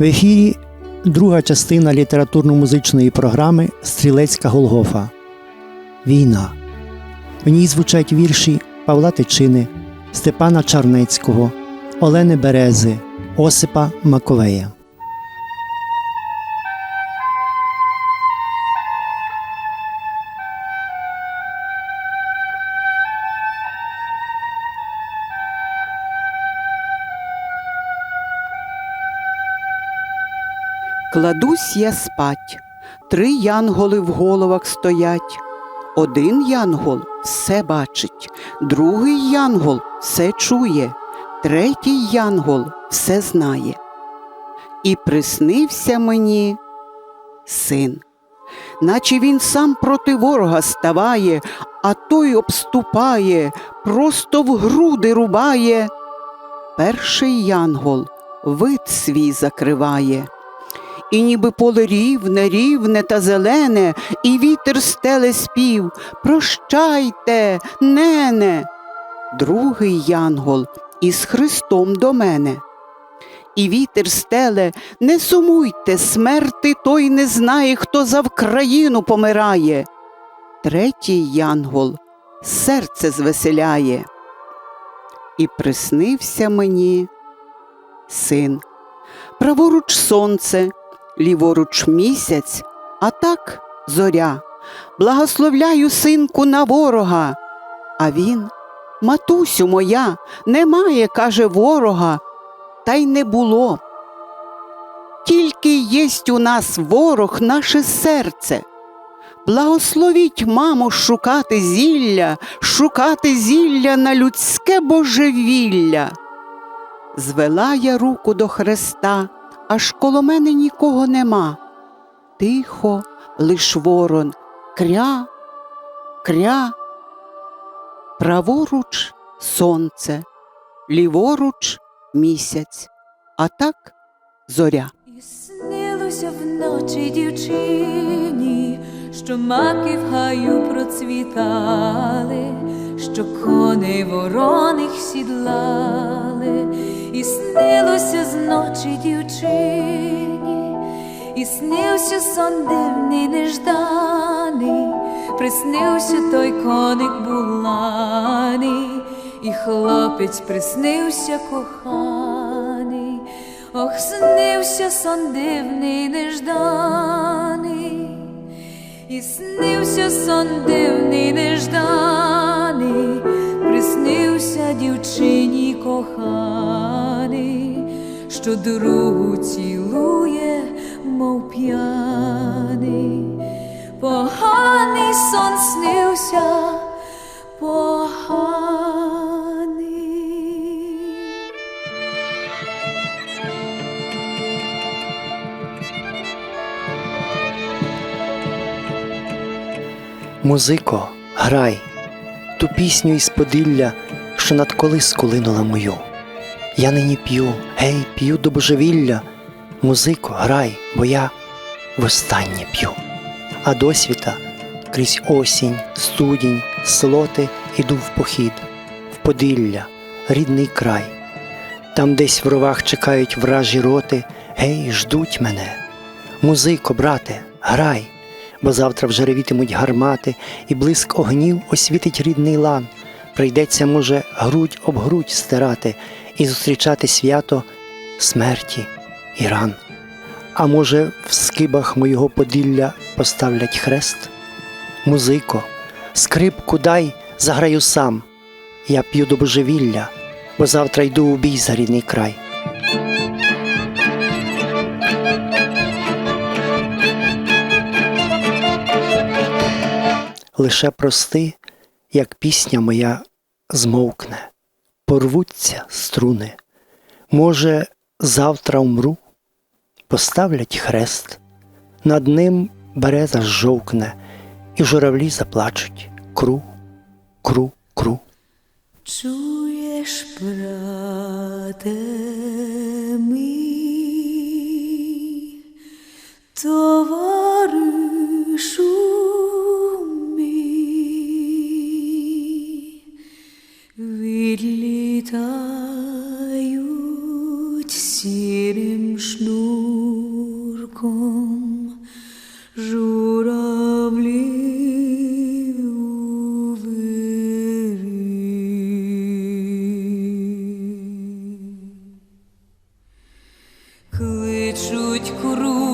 В ефірі друга частина літературно-музичної програми Стрілецька Голгофа. Війна. В ній звучать вірші Павла Тичини, Степана Чарнецького, Олени Берези, Осипа Маковея. Кладусь я спать, три янголи в головах стоять. Один янгол все бачить, другий янгол все чує, третій янгол все знає. І приснився мені син, наче він сам проти ворога ставає, а той обступає, просто в груди рубає. Перший янгол вид свій закриває. І ніби поле рівне, рівне та зелене, і вітер стеле спів. Прощайте, нене. Другий янгол із Христом до мене. І вітер стеле, не сумуйте, смерти той не знає, хто за Вкраїну помирає. Третій янгол серце звеселяє. І приснився мені син. Праворуч сонце, ліворуч місяць, а так зоря. Благословляю синку на ворога. А він, матусю моя, немає, каже ворога, та й не було. Тільки єсть у нас ворог наше серце. Благословіть, мамо, шукати зілля, шукати зілля на людське божевілля. Звела я руку до хреста, аж коло мене нікого нема. Тихо, лиш ворон, кря, кря. Праворуч сонце, ліворуч місяць, а так зоря. І снилося вночі дівчині, що маки в гаю процвітали, що коней вороних сідлали, і снилося зночі дівчині, і снився сон дивний нежданий, приснився той коник буланий, і хлопець приснився коханий. Ох, снився сон дивний нежданий, і снився сон дивний нежданий, приснився дівчині коханий, що другу цілує, мов п'яний, поганий сон снився, поганий. Музико, грай ту пісню із Поділля, що над колиску линула мою. Я нині п'ю, гей, п'ю до божевілля. Музико, грай, бо я востаннє п'ю. А досвіта крізь осінь, студінь, слоти іду в похід, в Поділля, рідний край. Там десь в ровах чекають вражі роти, гей, ждуть мене. Музико, брате, грай, бо завтра вже ревітимуть гармати, і блиск огнів освітить рідний лан. Прийдеться, може, грудь об грудь стирати і зустрічати свято смерті і ран. А може, в скибах моєго поділля поставлять хрест? Музико, скрипку дай, заграю сам. Я п'ю до божевілля, бо завтра йду у бій за рідний край. Лише прости, як пісня моя змовкне, порвуться струни. Може, завтра умру, поставлять хрест, над ним береза жовкне, і журавлі заплачуть кру, кру, кру. Чуєш, брате кличуть кру,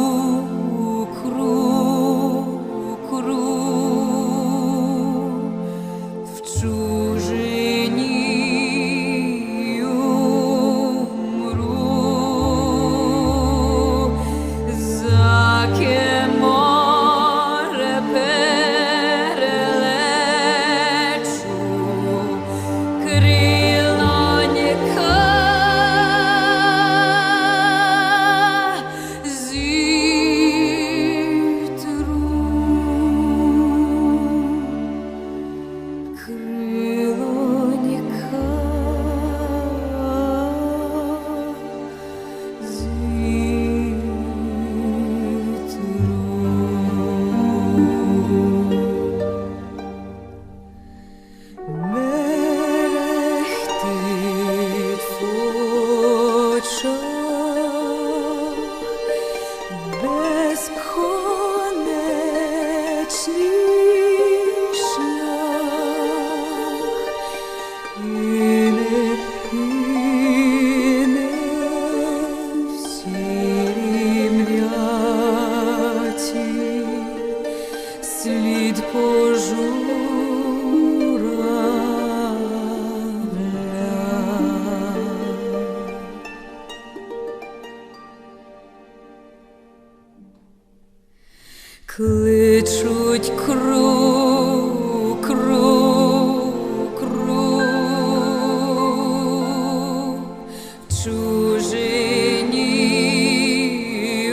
Кличуть кру, кру, кру, чужині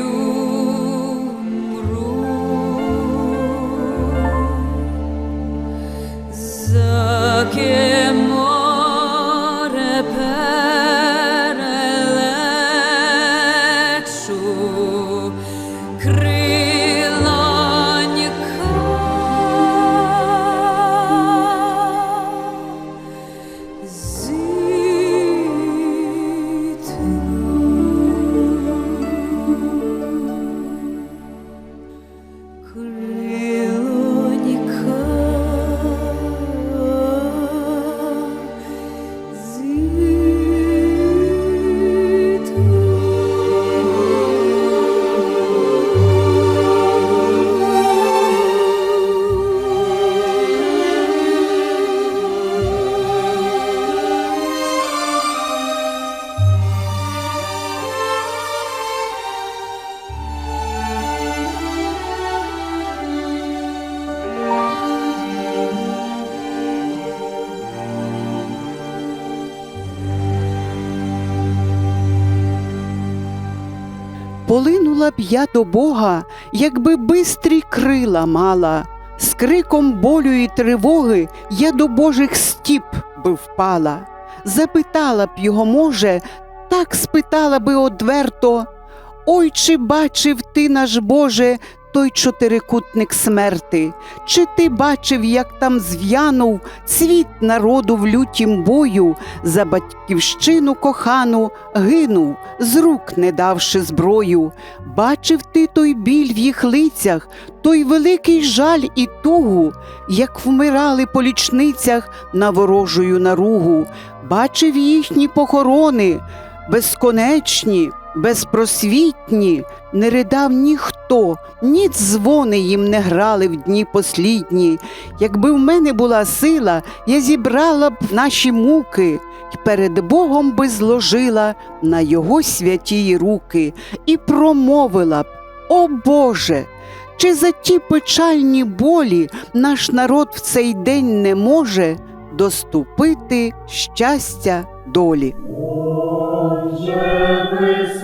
умру. Заке море перелечу, крилонька Полинула б я до Бога, якби бистрі крила мала, з криком болю і тривоги я до Божих стіп би впала. Запитала б його, може, так спитала би одверто, Ой, чи бачив ти, наш Боже, той чотирикутник смерти? Чи ти бачив, як там зв'янув цвіт народу в лютім бою, за батьківщину кохану гинув, з рук не давши зброю? Бачив ти той біль в їх лицях, той великий жаль і тугу, як вмирали по лічницях на ворожую наругу, бачив їхні похорони, безконечні, безпросвітні, не ридав ніхто, ні дзвони їм не грали в дні послідні. Якби в мене була сила, я зібрала б наші муки й перед Богом би зложила на його святії руки і промовила б: О Боже! Чи за ті печальні болі наш народ в цей день не може доступити щастя долі? Боже, зійми з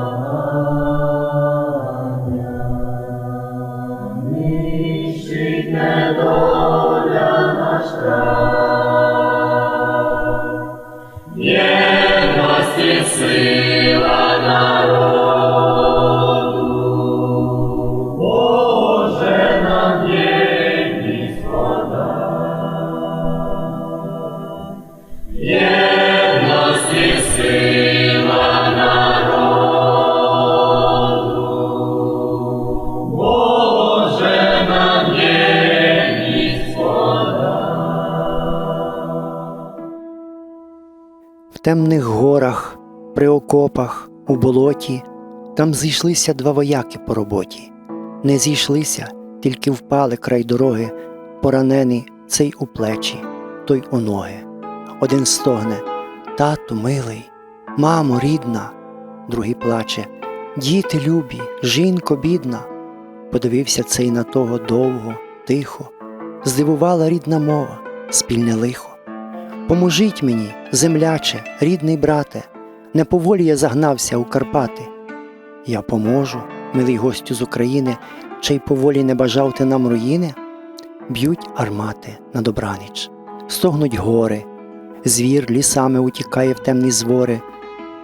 темних горах, при окопах, у болоті, там зійшлися два вояки по роботі. Не зійшлися, тільки впали край дороги, поранений цей у плечі, той у ноги. Один стогне Тату, милий, мамо, рідна, другий плаче, діти любі, жінко бідна. Подивився цей на того довго, тихо, здивувала рідна мова, спільне лихо. Поможіть мені, земляче, рідний брате, не поволі я загнався у Карпати. Я поможу, милий гостю з України, чий поволі не бажав ти нам руїни. Б'ють армати на добраніч, стогнуть гори, звір лісами утікає в темні звори,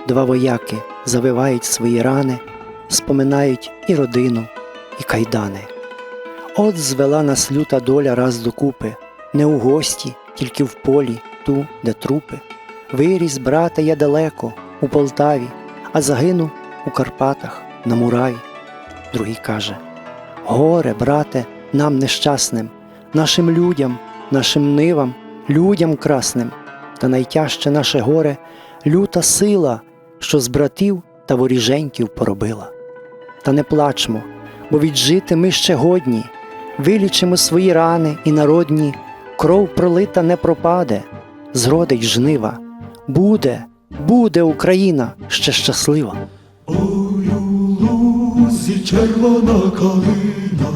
два вояки завивають свої рани, споминають і родину, і кайдани. От звела нас люта доля раз докупи, не у гості, тільки в полі, ту, де трупи. Виріс, брате, я далеко, у Полтаві, а загинув у Карпатах, на мураві. Другий каже: Горе, брате, нам нещасним, нашим людям, нашим нивам, людям красним, та найтяжче наше горе люта сила, що з братів та воріженьків поробила. Та не плачмо, бо віджити ми ще годні, вилічимо свої рани і народні, кров пролита не пропаде, зродить жнива. Буде, буде Україна ще щаслива. Ой, червона калина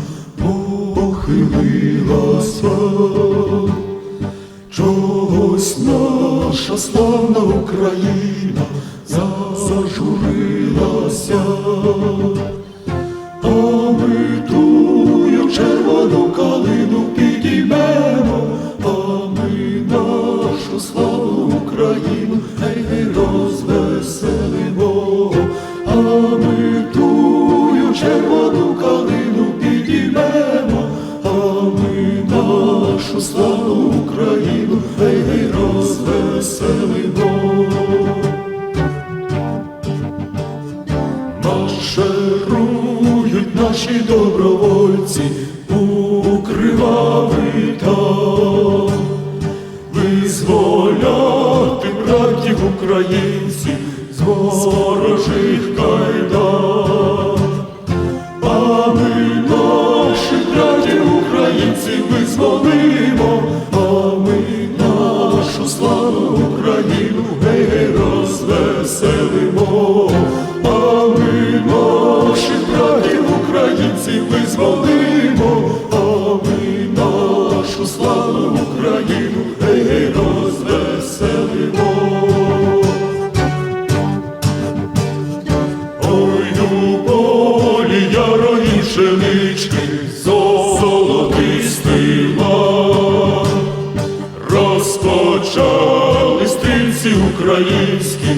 похилилася, чогось наша славна Україна зажурилася, а ми тую червону калину братів українців з ворожих кайдан. А ми наших братів українців визволимо, а ми нашу славу Україну гей, розвеселимо, а ми наших братів українців визволимо, а ми нашу славу Україну гей, розвеселимо. Пшенички золотистий лан. Розпочали стрільці українські